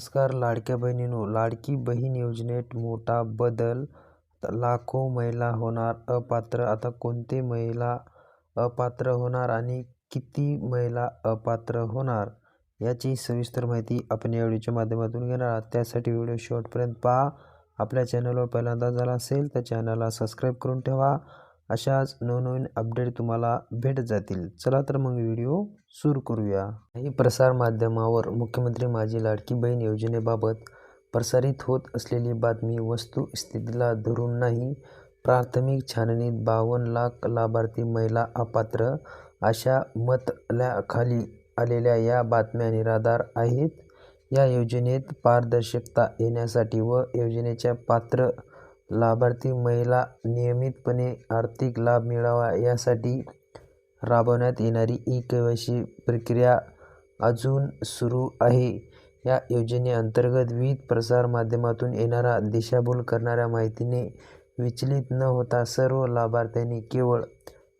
नमस्कार लाडक्या बहिणींनो. लाडकी बहीण योजनेत मोठा बदल लाखो महिला होणार अपात्र. आता कोणते महिला अपात्र होणार आणि किती महिला अपात्र होणार याची सविस्तर माहिती आपण या व्हिडिओच्या माध्यमातून घेणार आहात. त्यासाठी व्हिडिओ शेवटपर्यंत पहा. आपल्या चॅनलवर पहिल्यांदा झाला असेल तर चॅनलला सबस्क्राईब करून ठेवा. अशाच नवनवीन अपडेट तुम्हाला भेट जातील. चला तर मग व्हिडिओ सुरू करूया. काही प्रसारमाध्यमावर मुख्यमंत्री माझी लाडकी बहीण योजनेबाबत प्रसारित होत असलेली बातमी वस्तुस्थितीला धरून नाही प्राथमिक छाननीत बावन्न लाख लाभार्थी महिला अपात्र अशा मतल्याखाली आलेल्या या बातम्या निराधार आहेत. या योजनेत पारदर्शकता येण्यासाठी व योजनेच्या पात्र लाभार्थी महिला नियमितपणे आर्थिक लाभ मिळावा यासाठी राबवण्यात येणारी ई के वाय सी प्रक्रिया अजून सुरू आहे. या योजनेअंतर्गत विविध प्रसारमाध्यमातून येणारा दिशाभूल करणाऱ्या माहितीने विचलित न होता सर्व लाभार्थ्यांनी केवळ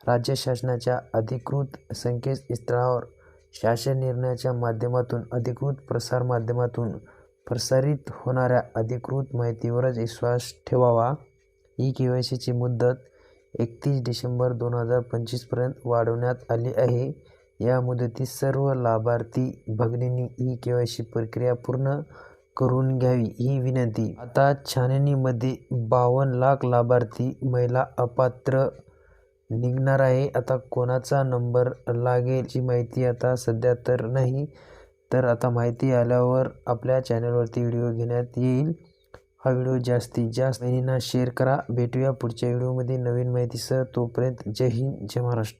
राज्य शासनाच्या अधिकृत संकेतस्थळावर शासन निर्णयाच्या माध्यमातून अधिकृत प्रसारमाध्यमातून प्रसारित होणाऱ्या अधिकृत माहितीवरच विश्वास ठेवावा. ई के वाय सीची मुदत एकतीस डिसेंबर दोन हजार पंचवीसपर्यंत वाढवण्यात आली आहे. या मुदतीत सर्व लाभार्थी भगिनींनी ई के वाय सी प्रक्रिया पूर्ण करून घ्यावी ही विनंती. आता छाननीमध्ये बावन्न लाख लाभार्थी महिला अपात्र निघणार आहे. आता कोणाचा नंबर लागेल ही माहिती आता सध्या तर नाही. तर आता माहिती आल्यावर आपल्या चॅनलवरती व्हिडिओ घेण्यात येईल. हा व्हिडिओ जास्तीत जास्त बहिणींना शेअर करा. भेटूया पुढच्या व्हिडिओमध्ये. नवीन माहितीसह तोपर्यंत जय हिंद जय महाराष्ट्र.